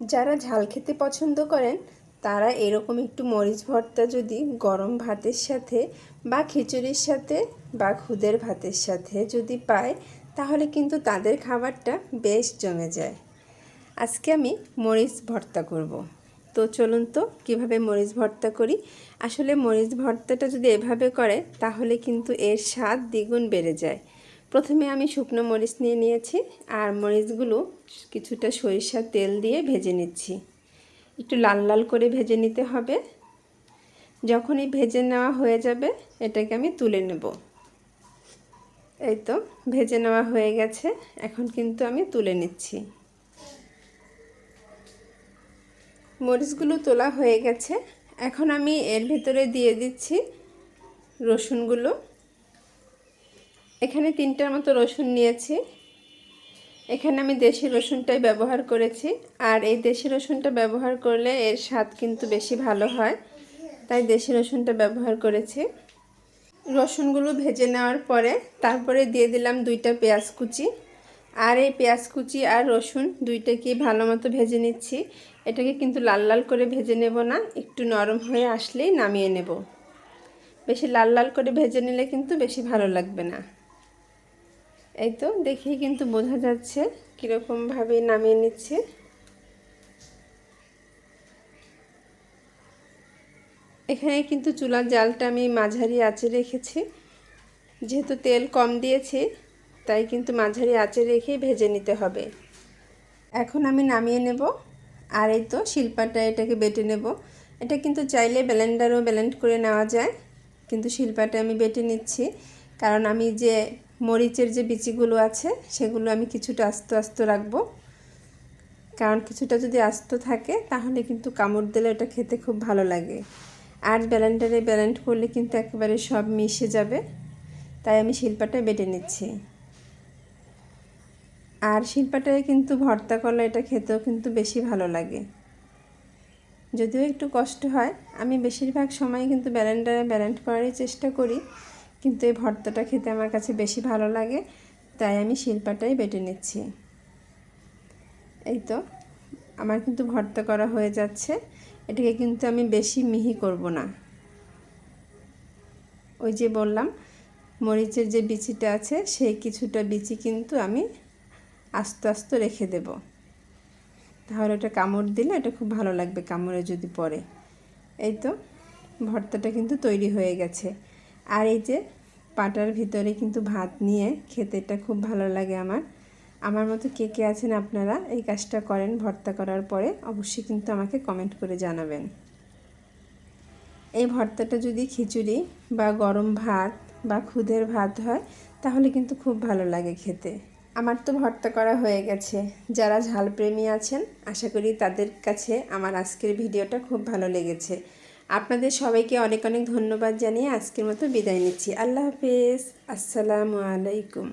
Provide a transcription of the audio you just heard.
যারা ঝাল খেতে পছন্দ করেন, তারা এরকম একটু মরিচ ভর্তা যদি গরম ভাতের সাথে বা খিচুড়ির সাথে বা খুদের ভাতের সাথে যদি পায়, তাহলে কিন্তু তাদের খাবারটা বেশ জমে যায়। আজকে আমি মরিচ ভর্তা করব। তো চলুন তো, কীভাবে মরিচ ভর্তা করি? আসলে মরিচ ভর্তাটা যদি এভাবে করে, তাহলে কিন্তু এর স্বাদ দ্বিগুণ বেড়ে যায়। প্রথমে আমি শুকনো মরিচ নিয়ে নিয়েছি আর মরিচগুলো কিছুটা সরিষার তেল দিয়ে ভেজে নিচ্ছি। একটু লাল লাল করে ভেজে নিতে হবে। যখনই ভেজে নেওয়া হয়ে যাবে, এটাকে আমি তুলে নেব। এই তো, ভেজে নেওয়া হয়ে গেছে। এখন কিন্তু আমি তুলে নিচ্ছি। মরিচগুলো তোলা হয়ে গেছে। এখন আমি এর ভেতরে দিয়ে দিচ্ছি রসুনগুলো। এখানে তিনটার মতো রসুন নিয়েছি। এখানে আমি দেশি রসুনটাই ব্যবহার করেছি। আর এই দেশি রসুনটা ব্যবহার করলে এর স্বাদ কিন্তু বেশি ভালো হয়। তাই দেশি রসুনটা ব্যবহার করেছি। রসুনগুলো ভেজে নেওয়ার পরে তারপরে দিয়ে দিলাম দুইটা পেঁয়াজ কুচি। আর এই পেঁয়াজ কুচি আর রসুন দুইটাকে ভালো মতো ভেজে নিচ্ছি। এটাকে কিন্তু লাল লাল করে ভেজে নেব না, একটু নরম হয়ে আসলেই নামিয়ে নেব। বেশি লাল লাল করে ভেজে নিলে কিন্তু বেশি ভালো লাগবে না। এই তো দেখেই কিন্তু বোঝা যাচ্ছে কীরকমভাবে নামিয়ে নিচ্ছে। এখানে কিন্তু চুলার জালটা আমি মাঝারি আঁচে রেখেছি। যেহেতু তেল কম দিয়েছি, তাই কিন্তু মাঝারি আঁচে রেখেই ভেজে নিতে হবে। এখন আমি নামিয়ে নেব, আর এই তো শিল্পাটা এটাকে বেটে নেব। এটা কিন্তু চাইলে ব্লেন্ডারও ব্লেন্ড করে নেওয়া যায়, কিন্তু শিল্পাটা আমি বেটে নিচ্ছি। কারণ আমি যে মরিচের যে বিচিগুলো আছে, সেগুলো আমি কিছুটা আস্ত আস্ত রাখব। কারণ কিছুটা যদি আস্ত থাকে, তাহলে কিন্তু কামড় দিলে ওটা খেতে খুব ভালো লাগে। আর ব্যালেন্ডারে ব্যালেন্ড করলে কিন্তু একেবারে সব মিশে যাবে। তাই আমি শিল্পাটা বেটে নিচ্ছি। আর শিল্পাটায় কিন্তু ভর্তা করলে এটা খেতেও কিন্তু বেশি ভালো লাগে। যদিও একটু কষ্ট হয়, আমি বেশিরভাগ সময় কিন্তু ব্যালেন্ডারে ব্যালেন্ড করারই চেষ্টা করি। কিন্তু এই ভর্তাটা খেতে আমার কাছে বেশি ভালো লাগে, তাই আমি শিল্পাটাই বেটে নিচ্ছি। এই তো, আমার কিন্তু ভর্তা করা হয়ে যাচ্ছে, এটাকে কিন্তু আমি বেশি মিহি করব না। ওই যে বললাম, মরিচের যে বিচিটা আছে, সেই কিছুটা বিচি কিন্তু আমি আস্তে আস্তে রেখে দেব। তাহলে ওটা কামড় দিলে এটা খুব ভালো লাগবে, কামড়ে যদি পরে এই তো, ভর্তাটা কিন্তু তৈরি হয়ে গেছে। আর এই যে পাটার ভিতরে কিন্তু ভাত নিয়ে খেতে এটা খুব ভালো লাগে আমার। আমার মতো কে কে আছেন আপনারা, এই কাজটা করেন, ভর্তা করার পরে অবশ্যই কিন্তু আমাকে কমেন্ট করে জানাবেন। এই ভর্তাটা যদি খিচুড়ি বা গরম ভাত বা খুদের ভাত হয়, তাহলে কিন্তু খুব ভালো লাগে খেতে। আমার তো ভর্তা করা হয়ে গেছে। যারা ঝালপ্রেমী আছেন, আশা করি তাদের কাছে আমার আজকের ভিডিওটা খুব ভালো লেগেছে। আপনাদের সবাইকে অনেক অনেক ধন্যবাদ জানিয়ে আজকের মতো বিদায় নিচ্ছি। আল্লাহ হাফেজ। আসসালামু আলাইকুম।